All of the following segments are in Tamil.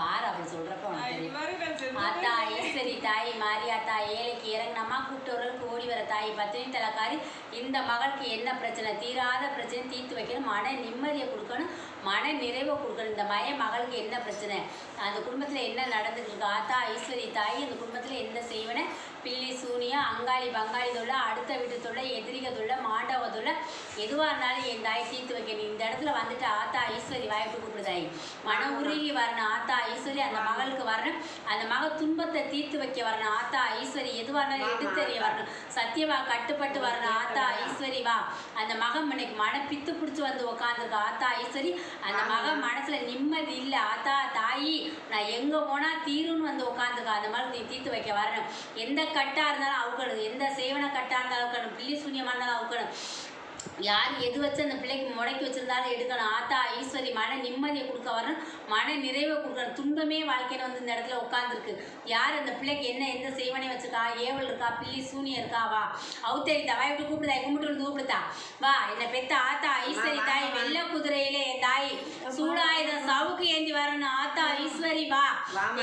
பாரு அப்படி சொல்றப்ப ஆத்தா ஈஸ்வரி தாய் மாரியாத்தா ஏழைக்கு இறங்கினம்மா கூப்பிட்டவர்களுக்கு ஓடி வர தாய் பத்தினி தலைக்காரி இந்த மகளுக்கு என்ன பிரச்சனை? தீராத பிரச்சனை தீர்த்து வைக்கணும். மன நிம்மதியை கொடுக்கணும். மன நிறைவை கொடுக்கணும். இந்த மய மகளுக்கு என்ன பிரச்சனை? அந்த குடும்பத்தில் என்ன நடந்துட்டு இருக்கு ஆத்தா ஐஸ்வரி தாய் அந்த குடும்பத்தில் என்ன செய்வன பில்லி சூனியா அங்காளி பங்காளி தொல்லை அடுத்த வீட்டு தொல்லை எதிரிக தொல்லை மாண்டவ தொல்லை. எதுவாக இருந்தாலும் என் தாய் தீர்த்து வைக்கணும். இந்த இடத்துல வந்துட்டு ஆத்தா ஐஸ்வரி வாய்ப்பு கூப்பிடுதாய் மன உருகி வரணும். ஆத்தா ஐஸ்வரி அந்த மகளுக்கு வரணும். அந்த மக துன்பத்தை தீர்த்து வைக்க வரணும். ஆத்தா ஐஸ்வரி எதுவாக இருந்தாலும் எடுத்தறிய வரணும். சத்தியவா கட்டுப்பட்டு வரணும். ஆத்தா ஐஸ்வரி வா. அந்த மகம் இன்னைக்கு மன பித்து பிடிச்சி வந்து உக்காந்துருக்க ஆத்தா ஐஸ்வரி அந்த மகன் மனசுல நிம்மதி இல்லை. ஆத்தா தாயி நான் எங்க போனா தீருன்னு வந்து உட்காந்துருக்க அந்த மாதிரி நீ தீர்த்து வைக்க வரணும். எந்த கட்டா இருந்தாலும் அவுக்கணும். எந்த சேவன கட்டா இருந்தாலும் அவுக்கணும். பில்லி சூன்யமா இருந்தாலும் அவுக்கணும். யார் எது வச்சு அந்த பிள்ளைக்கு முடக்கி வச்சிருந்தாலும் எடுக்கணும். ஆத்தா ஈஸ்வரி மன நிம்மதியை கொடுக்க வரணும் மன நிறைவை கொடுக்கணும். துன்பமே வாழ்க்கையில வந்து இந்த இடத்துல உட்காந்துருக்கு யார் அந்த பிள்ளைக்கு என்ன எந்த செய்வனே வச்சிருக்கா? ஏவல் இருக்கா? பில்லி சூனியம் இருக்கா? வா. அவுத்தரி தவாய் விட்டு கூப்பிடுதா? கும்பிட்டு வந்து கூப்பிடுதா வா என்னை பெத்த ஆத்தா ஈஸ்வரி தாய் வெள்ள குதிரையிலே என் தாய். சூடாயுதம் சவுக்கு ஏந்தி வரணும். ஆத்தா ஈஸ்வரி வா.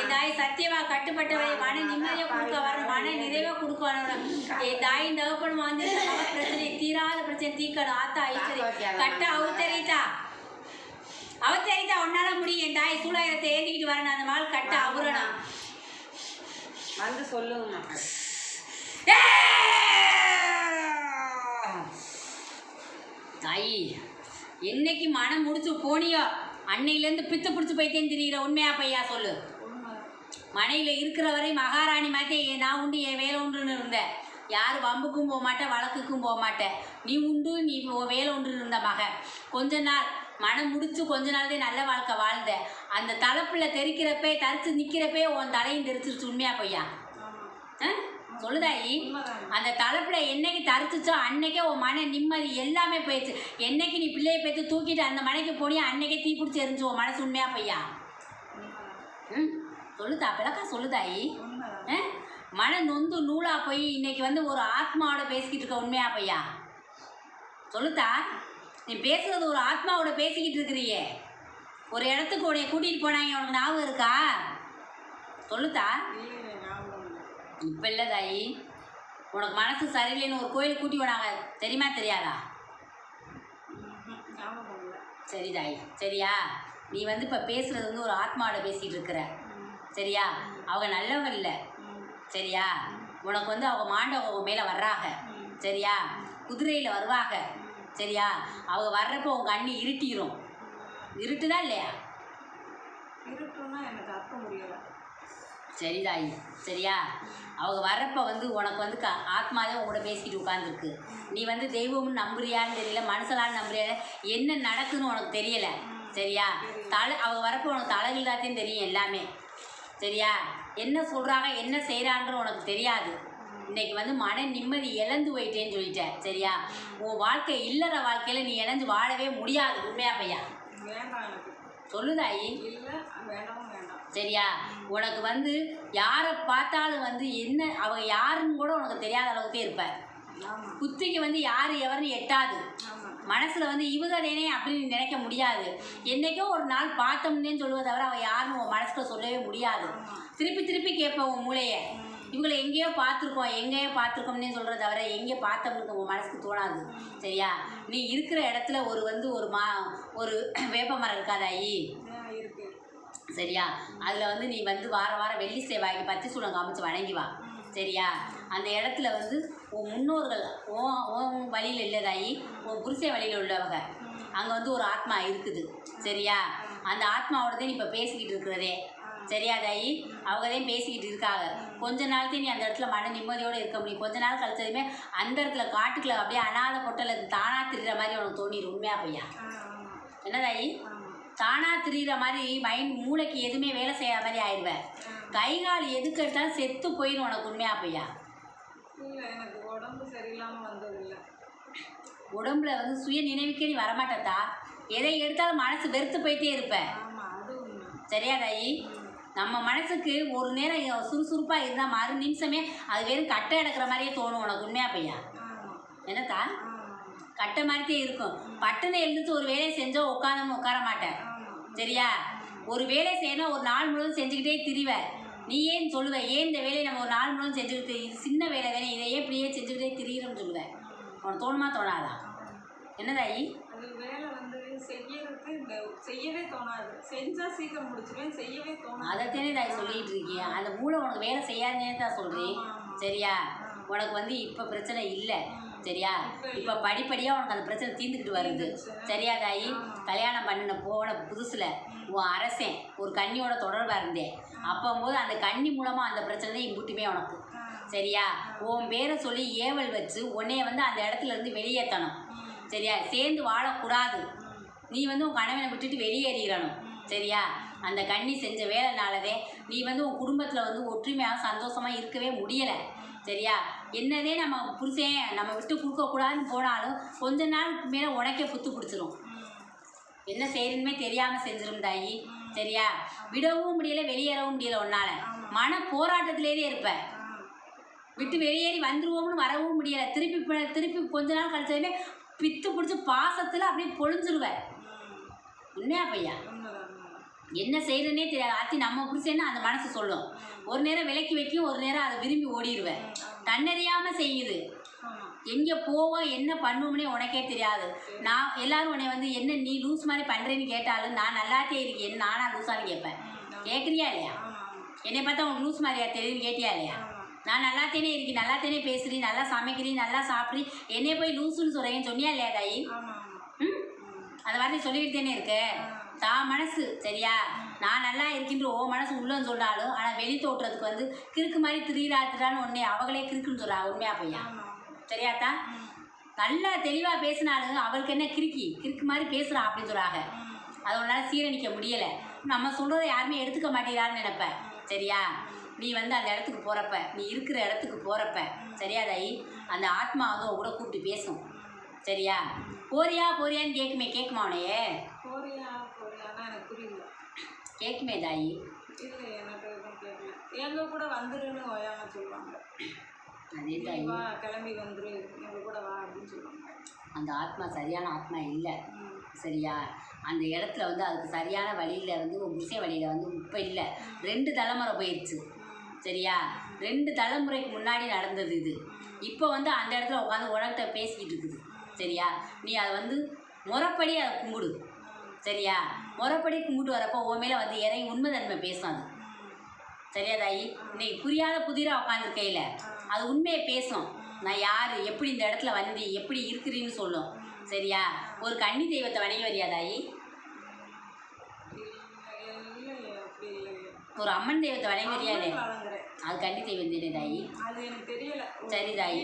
என் தாய் சத்தியவா கட்டுப்பட்டவரை மன நிம்மதியை கொடுக்க வரணும் மன நிறைவை கொடுக்க வரணும் என் தாயின் தகப்பன் வந்து பிரச்சனை தீராத பிரச்சனை தீக்கணும் ஆத்தா ஈஸ்வரி கட்ட அவத்தரித்தா அவத்தரித்தா உன்னால முடியும். என் தாய் சூழாயிரத்தை ஏந்திக்கிட்டு வரணும் அந்த மகள் கட்ட அவரணும் வந்து சொல்லுங்கம்மா. தாயி என்னைக்கு மனம் முடிச்சு போனியோ? அன்னையிலேருந்து பித்து பிடிச்சி போயிட்டேன்னு தெரியுற உண்மையா பையா? சொல்லு. மனையில் இருக்கிற வரை மகாராணி மாதிரி நான் உண்டு என் வேலை உண்டுன்னு இருந்தேன். யார் வம்புக்கும் போக மாட்டேன் வழக்குக்கும் போக மாட்டேன் நீ உண்டு நீ வேலை உண்டுன்னு இருந்த மகன் கொஞ்ச நாள் மனம் முடிச்சு கொஞ்ச நாள் நல்ல வாழ்க்கை வாழ்ந்த அந்த தலைப்பில் தெரிக்கிறப்பே தரிச்சு நிற்கிறப்பே உன் தலையும் தெரிச்சிருச்சு உண்மையா பையா ஆமா. ஆ? சொல்லுதாயி. அந்த தலைப்புல என்னைக்கு தரிச்சுச்சோ அன்னைக்கே உன் மன நிம்மதி எல்லாமே போயிடுச்சு என்னைக்கு நீ பிள்ளையை பேத்து தூக்கிட்டு அந்த மனைக்கு போனியோ அன்னைக்கே தீ பிடிச்சி எரிஞ்சு உன் மனசு உண்மையா பையா. ம் சொல்லுதா பிளக்கா சொல்லுதாயி. ஆ? மன நொந்து நூலா போய் இன்னைக்கு வந்து ஒரு ஆத்மாவோட பேசிக்கிட்டு இருக்க உண்மையா பையா? சொல்லுத்தா நீ பேசுறது ஒரு ஆத்மாவோட பேசிக்கிட்டு இருக்கிறியே. ஒரு இடத்துக்கு உடைய கூட்டிகிட்டு போனாங்க உனக்கு ஞாபகம் இருக்கா? சொல்லுத்தா. இப்போ இல்லை தாயி உனக்கு மனசு சரியில்லைன்னு ஒரு கோயிலுக்கு கூட்டி போனாங்க தெரியுமா தெரியாதா? சரி தாயி சரியா? நீ வந்து இப்போ பேசுறது வந்து ஒரு ஆத்மாவோட பேசிகிட்டு இருக்கிற. சரியா? அவங்க நல்லவங்க இல்லை. சரியா? உனக்கு வந்து அவங்க மாண்டவங்க மேலே வர்றாங்க. சரியா? குதிரையில் வருவாங்க. சரியா? அவங்க வர்றப்போ உங்க கண்ணு இருட்டிரும். இருட்டுதா இல்லையா? இருட்டுன்னா எனக்கு அர்த்தம் முடியல சரி தாயி. சரியா? அவங்க வர்றப்ப வந்து உனக்கு வந்து க ஆத்மாவே உங்களோட பேசிக்கிட்டு உட்காந்துருக்கு நீ வந்து தெய்வம்னு நம்புறியான்னு தெரியல மனசலான்னு நம்புறியா என்ன நடக்குதுன்னு உனக்கு தெரியல. சரியா? தலை அவங்க வரப்போ உனக்கு தலைவில்லாத்தையும் தெரியும் எல்லாமே. சரியா? என்ன சொல்கிறாங்க என்ன செய்கிறான்ற உனக்கு தெரியாது. இன்னைக்கு வந்து மன நிம்மதி இழந்து போயிட்டேன்னு சொல்லிட்டேன் சரியா? உன் வாழ்க்கை இல்லற வாழ்க்கையில் நீ இணைஞ்சு வாழவே முடியாது உண்மையா பையா? சொல்லுதாயி சரியா? உனக்கு வந்து யாரை பார்த்தாலும் வந்து என்ன அவங்க யாருன்னு கூட உனக்கு தெரியாத அளவுக்கு இருப்ப. குத்திக்கு வந்து யார் எவருன்னு எட்டாது. மனசுல வந்து இவகதேனே அப்படின்னு நினைக்க முடியாது. என்னைக்கோ ஒரு நாள் பார்த்தோம்னே சொல்லுவதை தவிர அவன் யாருன்னு உன் மனசுல சொல்லவே முடியாது. திருப்பி திருப்பி கேட்ப உன் மூளைய. இவங்களை எங்கேயோ பார்த்துருக்கோம் எங்கேயோ பார்த்துருக்கோம்னே சொல்கிறத தவிர எங்கே பார்த்தோம்னு உன் மனசுக்கு தோணாது. சரியா? நீ இருக்கிற இடத்துல ஒரு வந்து ஒரு மா ஒரு வேப்ப மரம் இருக்காதாயி சரியா? அதில் வந்து நீ வந்து வார வாரம் வெள்ளி சேவாய்க்கு பத்தி சூடம் காமிச்சு வணங்கி வா. சரியா? அந்த இடத்துல வந்து உன் முன்னோர்கள் உன் உன் வழியில் இல்லதாயி உன் புருஷ வழியில் உள்ளவங்க. அங்கே வந்து ஒரு ஆத்மா இருக்குது. சரியா? அந்த ஆத்மாவோட தான் நீ இப்போ பேசிக்கிட்டு இருக்கிறதே. சரியா தாயி? அவங்க தான் பேசிக்கிட்டு இருக்காங்க. கொஞ்ச நாள்தான் நீ அந்த இடத்துல மன நிம்மதியோடு இருக்க முடியும். கொஞ்ச நாள் கழிச்சதுமே அந்த இடத்துல காட்டுக்குள்ள அப்படியே அனாத பொட்டல தானா திரிகிற மாதிரி உனக்கு தோணிடும் உண்மையா பையா ஆ ஆமாம் என்ன தாயி? ஆமாம் தானா திரிகிற மாதிரி மைண்ட் மூளைக்கு எதுவுமே வேலை செய்யாத மாதிரி ஆயிடுவேன் கை கால் எதுக்கு எடுத்தாலும் செத்து போயிடும் உனக்கு. உண்மையா பையா இல்லை சரியில்லாமல் வந்ததில்லை. உடம்புல வந்து சுய நினைவுக்கே நீ வரமாட்டத்தா எதை எடுத்தாலும் மனசு வெறுத்து போயிட்டே இருப்ப. ஆமாம் அது உண்மை. சரியா தாயி? நம்ம மனசுக்கு ஒரு நேரம் சுறுசுறுப்பாக இருந்தால் மறு நிமிஷமே அது வெறும் கட்டை எடுக்கிற மாதிரியே தோணும் உனக்கு உண்மையா பையா? என்னத்தா கட்டை மாதிரியே இருக்கும். பட்டுன்னு எழுந்துட்டு ஒரு வேலையை செஞ்சோ உட்காந்தோம் உட்கார மாட்டேன் சரியா? ஒரு வேலை செய்யணும் ஒரு நாள் முழுவதும் செஞ்சுக்கிட்டே திரிவ. நீ ஏன் சொல்லுவ? ஏன் இந்த வேலையை நம்ம ஒரு நாள் முழுவதும் செஞ்சுக்கிட்டு இது சின்ன வேலை தானே. இதை ஏன் இப்படியே செஞ்சுக்கிட்டே திரியிறோம்னு சொல்லுவேன் உனக்கு தோணுமா? தோணாதா? என்னதாயி அது வேலை வந்து செய்யறதுக்கு இந்த செய்யவே தோணாது. செஞ்சா சீக்கிரம் முடிச்சிருவேன். செய்யவே தோணாது. அதைத்தானே தாய் சொல்லிட்டு இருக்கியா அந்த மூளை உனக்கு வேலை செய்யாதுன்னே தான் சொல்கிறேன் சரியா? உனக்கு வந்து இப்போ பிரச்சனை இல்லை. சரியா? இப்போ படிப்படியாக உனக்கு அந்த பிரச்சனை தீர்ந்துக்கிட்டு வருது. சரியா தாயி? கல்யாணம் பண்ணின போன புதுசில் உன் அரசன் ஒரு கன்னியோட தொடர்பாக இருந்தேன். அப்போம்போது அந்த கன்னி மூலமாக அந்த பிரச்சனை தான் இம்புட்டுமே உனக்கு. சரியா? உன் பேரை சொல்லி ஏவல் வச்சு உன்னைய வந்து அந்த இடத்துல இருந்து வெளியேற்றணும் சரியா? சேர்ந்து வாழக்கூடாது. நீ வந்து உன் கணவனை விட்டுட்டு வெளியேறிடணும். சரியா? அந்த கன்னி செஞ்ச வேலைனாலவே நீ வந்து உன் குடும்பத்தில் வந்து ஒற்றுமையாக சந்தோஷமாக இருக்கவே முடியலை. சரியா? என்னதே நம்ம புருஷன் நம்ம விட்டு கொடுக்கக்கூடாதுன்னு போனாலும் கொஞ்ச நாளுக்கு மேலே உனக்கே புத்து பிடிச்சிரும் என்ன செய்யணுமே தெரியாமல் செஞ்சிரும் தாயி. சரியா? விடவும் முடியல வெளியேறவும் முடியல உன்னால. மன போராட்டத்திலேயே இருப்ப. விட்டு வெளியேறி வந்துருவோம்னு வரவும் முடியல. திருப்பி திருப்பி கொஞ்ச நாள் கழிச்சதுமே பித்து பிடிச்சி பாசத்தில் அப்படியே பொழிஞ்சிருவ. உண்மையா பையா? என்ன செய்யறதுனே தெரியாது. ஆத்தி நம்ம புருஷன்னு அந்த மனசு சொல்லும். ஒரு நேரம் விலக்கி வைக்கும் ஒரு நேரம் அதை விரும்பி ஓடிடுவேன் தன்னறியாம செய்யுது. எங்கே போவோம் என்ன பண்ணுவோம்னே உனக்கே தெரியாது. நான் எல்லாரும் உன்னை வந்து என்ன நீ லூஸ் மாதிரி பண்ணுறேன்னு கேட்டாலும் நான் நல்லாத்தே இருக்கேன் நானா லூஸான்னு கேட்பேன். கேட்குறியா இல்லையா? என்னை பார்த்தா உனக்கு லூஸ் மாதிரியா தெரியுதுன்னு கேட்டியா இல்லையா? நான் நல்லாத்தேனே இருக்கேன் நல்லாத்தேனே பேசுறீ நல்லா சமைக்கிறீ நல்லா சாப்பிட்றீ என்னைய போய் லூசுன்னு சொல்கிறேன்னு சொன்னியா இல்லையா தாயி? ம்? அந்த வார்த்தை சொல்லிக்கிட்டு தானே இருக்க? தான் மனசு சரியா? நான் நல்லா இருக்கின்ற ஓ மனசு உள்ளன்னு சொன்னாலும் ஆனால் வெளி தோற்றத்துக்கு வந்து கிறுக்கு மாதிரி திரியிறாத்துறான்னு ஒன்னே அவங்களே கிறுக்குன்னு சொல்றா உண்மையா பையா ஆமா. சரியாத்தா நல்லா தெளிவாக பேசினாலும் அவளுக்கு என்ன கிறுக்கி? கிறுக்கு மாதிரி பேசுகிறா அப்படின்னு சொல்கிறாங்க அது உன்னால் சீரணிக்க முடியலை. நம்ம சொல்கிறத யாருமே எடுத்துக்க மாட்டேங்கிறான்னு நினைப்பேன் சரியா? நீ வந்து அந்த இடத்துக்கு போகிறப்ப நீ இருக்கிற இடத்துக்கு போகிறப்ப சரியா தாயி? அந்த ஆத்மா வந்து உன் கூட கூப்பிட்டு பேசும். சரியா? போறியா போறியான்னு கேட்குமே கேட்குமா உனையே கேட்குமே தாயி. எங்க கூட வந்துருன்னு சொல்லுவாங்க. அதே வா கிளம்பி வந்துரு. எங்க கூட வா அப்படின்னு சொல்லுவாங்க. அந்த ஆத்மா சரியான ஆத்மா இல்லை. சரியா? அந்த இடத்துல வந்து அதுக்கு சரியான வழியில் வந்து ஒரு வழியில் வந்து இப்போ இல்லை. ரெண்டு தலைமுறை போயிடுச்சு சரியா? ரெண்டு தலைமுறைக்கு முன்னாடி நடந்தது இது. இப்போ வந்து அந்த இடத்துல உட்காந்து உனக்கிட்ட பேசிக்கிட்டு இருக்குது. சரியா? நீ அதை வந்து முறைப்படி அதை கும்பிடு. சரியா? முறைப்படி கும்பிட்டு வரப்போ உன் மேலே வந்து இறங்கி உண்மை தன்மை பேசும் அது. சரியா தாயி? இன்னைக்கு புரியாத புதிராக உட்காந்துருக்கையில் அது உண்மையை பேசும். நான் யார்? எப்படி இந்த இடத்துல வந்து எப்படி இருக்கிறீன்னு சொல்லும். சரியா? ஒரு கன்னி தெய்வத்தை வணங்கி வரியா தாயி? இல்லை இல்லையே அப்படி இல்லையே ஒரு அம்மன் தெய்வத்தை வணங்கி வரியா இல்லையா அம்மன் வழங்குறேன் அது கன்னி தெய்வம் தானே தாயி? சரி தாயி.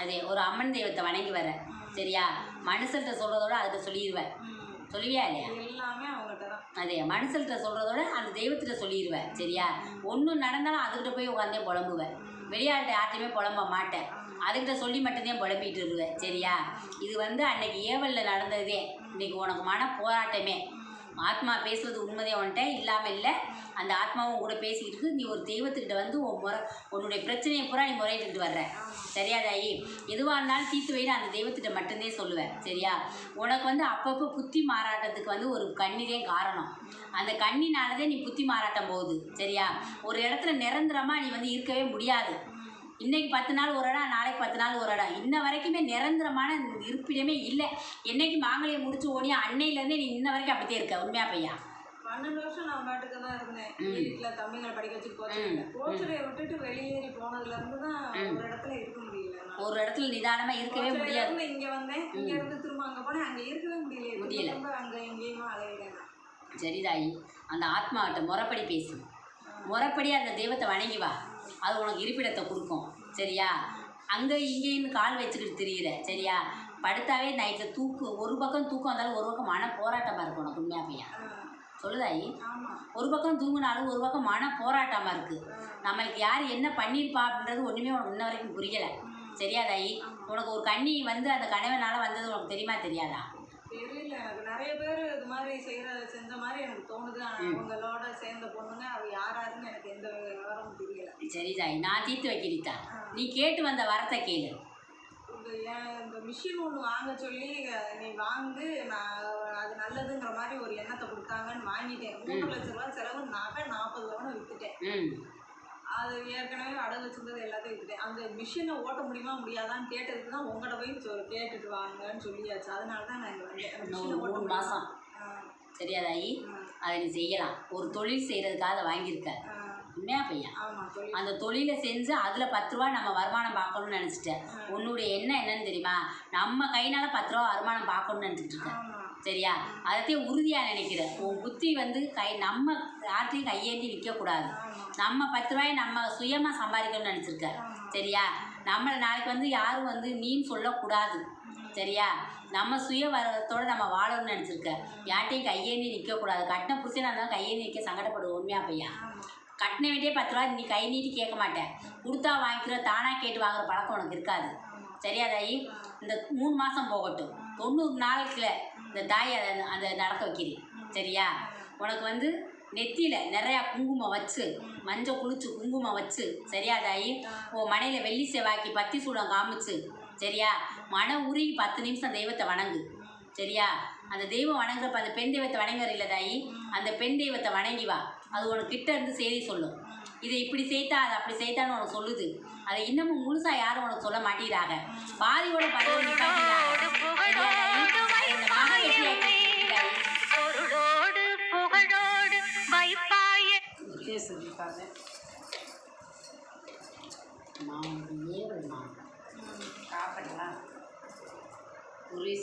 அதை ஒரு அம்மன் தெய்வத்தை வணங்கி வர சரியா? மனுஷர்கிட்ட சொல்கிறதோட அதுகிட்ட சொல்லிடுவேன் சொல்லுவியா இல்லையா? அதே மனுஷர்கிட்ட சொல்கிறதோட அந்த தெய்வத்திட்ட சொல்லிடுவேன் சரியா? ஒன்று நடந்தாலும் அதுக்கிட்ட போய் உட்காந்தே புலம்புவேன். வெளியாள்கிட்ட யார்ட்டையுமே புலம்ப மாட்டேன். அதுக்கிட்ட சொல்லி மட்டும்தான் புலம்பிகிட்டு இருக்குவேன் சரியா? இது வந்து அன்னைக்கு ஏவலில் நடந்ததே. இன்னைக்கு உனக்கு மன போராட்டமே ஆத்மா பேசுவது உண்மையே உன்கிட்ட இல்லாமல் இல்லை. அந்த ஆத்மாவும் கூட பேசிக்கிட்டு இருக்கு. நீ ஒரு தெய்வத்துக்கிட்ட வந்து உன் முறை உன்னுடைய பிரச்சனையை பூரா நீ முறையிட்டு வர்ற. சரியா தாயி? எதுவாக இருந்தாலும் தீர்த்து வைன்னு அந்த தெய்வத்திட்ட மட்டும்தே சொல்லுவேன். சரியா? உனக்கு வந்து அப்பப்போ புத்தி மாறாட்டத்துக்கு வந்து ஒரு கண்ணீரே காரணம். அந்த கண்ணினாலதே நீ புத்தி மாறாட்டம் போகுது. சரியா? ஒரு இடத்துல நிரந்தரமாக நீ வந்து இருக்கவே முடியாது. இன்னைக்கு பத்து நாள் ஒரு இடம் நாளைக்கு பத்து நாள் ஒரு இடம். இன்ன வரைக்குமே நிரந்தரமான இருப்பிடமே இல்லை. என்னைக்கு மாங்கலையை முடிச்சு ஓடி அன்னையிலேருந்தே நீ இன்ன வரைக்கும் அப்படித்தே இருக்க. உண்மையா பையா? பன்னெண்டு வருஷம் நான் பாட்டுக்கு தான் இருந்தேன். வீட்டில் தம்பிங்களை படிக்க வச்சு கோச்சரை கோச்சரையை விட்டுட்டு வெளியேறி போனதுல இருந்து தான் ஒரு இடத்துல இருக்க முடியல. ஒரு இடத்துல நிதானமாக இருக்கவே முடியாது. இங்க வந்தேன். இங்க இருந்து திரும்ப அங்க போனேன். அங்க இருக்கவே முடியல. முடியல. அங்க எங்கேயுமா அலையிறேன் நான். சரி தாயி அந்த ஆத்மாவிட்ட முறைப்படி பேசு. முறைப்படி அந்த தெய்வத்தை வணங்கி வா. அது உனக்கு இருப்பிடத்தை கொடுக்கும். சரியா? அங்கே இங்கேயும் கால் வச்சுக்கிட்டு திரியிற. சரியா? படுத்தாவே நைட்டில் தூக்கு ஒரு பக்கம் தூக்கம் வந்தாலும் ஒரு பக்கம் மன போராட்டமாக இருக்கும் உனக்கு உண்மையா பையன் ஆஹ் சொல்லுதாயி ஒரு பக்கம் தூங்கினாலும் ஒரு பக்கம் மன போராட்டமாக இருக்குது நம்மளுக்கு யார் என்ன பண்ணியிருப்பா அப்படின்றது ஒன்றுமே உனக்கு இன்ன வரைக்கும் புரியலை. சரியா தாயி? உனக்கு ஒரு கண்ணி வந்து அந்த கணவனால வந்தது உனக்கு தெரியுமா தெரியாதா? தெரியல. நிறைய பேர் இது மாதிரி செய்யற செஞ்ச மாதிரி எனக்கு தோணுது. ஆனா அவங்களோட சேர்ந்த பொண்ணுங்க அவ யாராருன்னு எனக்கு எந்த விவரமும் தெரியல. சரி தாயி நான் தீர்த்து வைக்கிறீத்தா நீ கேட்டு வந்த வரத்தை கேளு. இந்த மிஷின் ஒன்று வாங்க சொல்லி நீ வாங்கு நான் அது நல்லதுங்கிற மாதிரி ஒரு எண்ணத்தை கொடுத்தாங்கன்னு வாங்கிட்டேன். மூணு லட்ச ரூபா செலவு நகை நாற்பது வித்துட்டேன். ம். அது ஏற்கனவே அடகு வச்சிருந்தது எல்லாத்தையும் வித்துட்டேன். அந்த மிஷினை ஓட்ட முடியுமா முடியாதான்னு கேட்டதுக்கு தான் உங்கள்கிட்ட போய் சொ- கேட்டுட்டு வாங்கன்னு சொல்லியாச்சு. அதனால தான் நான் இங்கே வந்தேன். மூணு முடியுமா? மாசம். ஆ, சரியா தாயி ஆ, அதை நீ செய்யலாம். ஒரு தொழில் செய்கிறதுக்காக அதை வாங்கியிருக்க. உண்மையா பையன். அந்த தொழிலை செஞ்சு அதில் பத்து ரூபா நம்ம வருமானம் பார்க்கணும்னு நினச்சிட்டேன். உன்னுடைய எண்ணம் என்னன்னு தெரியுமா? நம்ம கையினால பத்து ரூபா வருமானம் பார்க்கணும்னு நினச்சிட்டு இருக்கேன். சரியா? அதைத்தையும் உறுதியாக நினைக்கிறேன். உன் புத்தி வந்து கை நம்ம யார்ட்டையும் கையேந்தி நிற்கக்கூடாது நம்ம பத்து ரூபாயை நம்ம சுயமாக சம்பாதிக்கணும்னு நினச்சிருக்க சரியா? நம்மளை நாளைக்கு வந்து யாரும் வந்து நீன்னு சொல்லக்கூடாது. சரியா? நம்ம சுய வரத்தோடு நம்ம வாழணும்னு நினச்சிருக்க யார்ட்டையும் கையேந்தி நிற்கக்கூடாது கட்டின புருஷனாக இருந்தாலும் கையேந்தி நிற்க சங்கடப்படுவோம். உண்மையா பையா ஆமா கட்டின வேண்டிய பத்து ரூபா நீ கை நீட்டி கேட்க மாட்டேன் கொடுத்தா வாங்கிக்கிற தானாக கேட்டு வாங்குற பழக்கம் உனக்கு இருக்காது. சரியா தாயி? இந்த மூணு மாதம் போகட்டும். தொண்ணூறு நாளுக்குள்ள இந்த தாயை அதை அந்த நடக்க வைக்கிறேன். சரியா? உனக்கு வந்து நெத்தியில் நிறையா குங்குமம் வச்சு மஞ்சள் குளிச்சு குங்குமம் வச்சு சரியா தாயி? உன் மனையில் வெள்ளி செவ்வாய்க்கு பத்தி சூடம் காமிச்சு சரியா? மன உருகி பத்து நிமிஷம் தெய்வத்தை வணங்கு சரியா? அந்த தெய்வம் வணங்குறப்ப அந்த பெண் தெய்வத்தை வணங்குற இல்லை தாயி. அந்த பெண் தெய்வத்தை வணங்கி வா. அது உனக்கு கிட்ட இருந்து செய்தி சொல்லும். இதை இப்படி செய்தா அது அப்படி செய்தான்னு உனக்கு சொல்லுது. அதை இன்னமும் முழுசா யாரும் உனக்கு சொல்ல மாட்டேங்கிறாங்க. பாதியோட பாதியோட ஏவல் காப்படலாம் புரியுது.